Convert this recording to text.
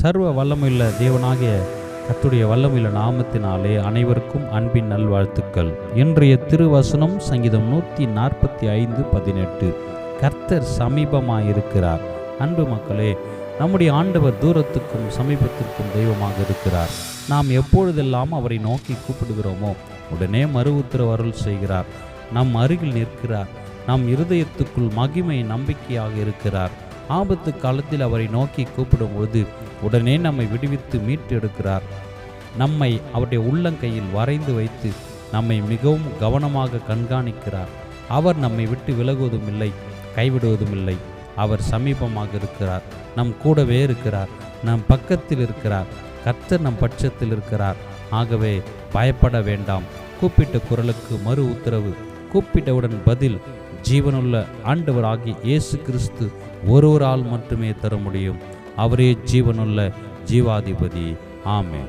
சர்வ வல்லமுள்ள தேவனாகிய கத்துடைய வல்லமுள்ள நாமத்தினாலே அனைவருக்கும் அன்பின் நல்வாழ்த்துக்கள். இன்றைய திருவசனம் சங்கீதம் நூற்றி நாற்பத்தி ஐந்து பதினெட்டு. கர்த்தர் சமீபமாயிருக்கிறார். அன்பு மக்களே நம்முடைய ஆண்டவர் தூரத்துக்கும் சமீபத்திற்கும் தெய்வமாக இருக்கிறார். நாம் எப்பொழுதெல்லாம் அவரை நோக்கி கூப்பிடுகிறோமோ உடனே மறு உத்தரவு அருள் செய்கிறார். நம் அருகில் நிற்கிறார். நம் இருதயத்துக்குள் மகிமை நம்பிக்கையாக இருக்கிறார். ஆபத்து காலத்தில் அவரை நோக்கி கூப்பிடும்போது உடனே நம்மை விடுவித்து மீட்டு எடுக்கிறார் நம்மை அவருடைய உள்ளங்கையில் வரைந்து வைத்து நம்மை மிகவும் கவனமாக கண்காணிக்கிறார். அவர் நம்மை விட்டு விலகுவதும் இல்லை கைவிடுவதும் இல்லை அவர் சமீபமாக இருக்கிறார் நம் கூடவே இருக்கிறார் நம் பக்கத்தில் இருக்கிறார் கர்த்தர் நம் பட்சத்தில் இருக்கிறார். ஆகவே பயப்பட வேண்டாம் கூப்பிட்ட குரலுக்கு மறு உத்தரவு கூப்பிட்டவுடன் பதில் ஜீவனுள்ள ஆண்டவராகி இயேசு கிறிஸ்து ஒருவரால் மட்டுமே தர முடியும். அவரே ஜீவனுள்ள ஜீவாதிபதி. ஆமே